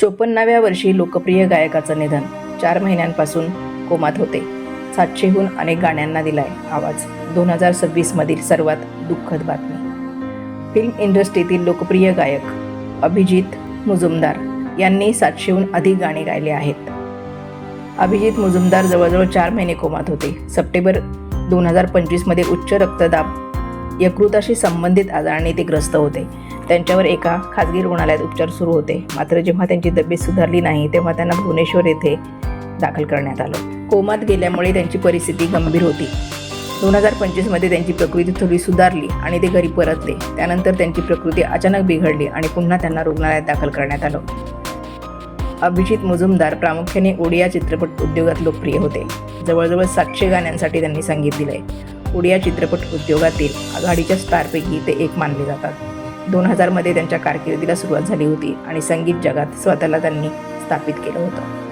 चोपन्नाव्या वर्षी लोकप्रिय गायकाचं निधन. चार महिन्यांपासून कोमात होते. सातशेहून अनेक गाण्यांना दिलाय आवाज. दोन हजार सव्वीसमधील सर्वात दुःखद बातमी. फिल्म इंडस्ट्रीतील लोकप्रिय गायक अभिजित मुजुमदार यांनी सातशेहून अधिक गाणी गायले आहेत. अभिजित मुजुमदार जवळजवळ चार महिने कोमात होते. सप्टेंबर दोन हजार पंचवीसमध्ये उच्च रक्तदाब यकृताशी संबंधित आजाराने ते ग्रस्त होते. त्यांच्यावर एका खाजगी रुग्णालयात उपचार सुरू होते. मात्र जेव्हा त्यांची तब्येत सुधारली नाही तेव्हा त्यांना भुवनेश्वर येथे दाखल करण्यात आलं. कोमात गेल्यामुळे त्यांची परिस्थिती गंभीर होती. दोन हजार पंचवीसमध्ये त्यांची प्रकृती थोडी सुधारली आणि ते घरी परतले. त्यानंतर त्यांची प्रकृती अचानक बिघडली आणि पुन्हा त्यांना रुग्णालयात दाखल करण्यात आलं. अभिजित मुजुमदार प्रामुख्याने ओडिया चित्रपट उद्योगात लोकप्रिय होते. जवळजवळ सातशे गाण्यांसाठी त्यांनी संगीत दिले ओडिया चित्रपट उद्योगातील आघाडीच्या स्टारपैकी ते एक मानले जातात. दोन हजारमध्ये त्यांच्या कारकिर्दीला सुरुवात झाली होती आणि संगीत जगात स्वतःला त्यांनी स्थापित केलं होतं.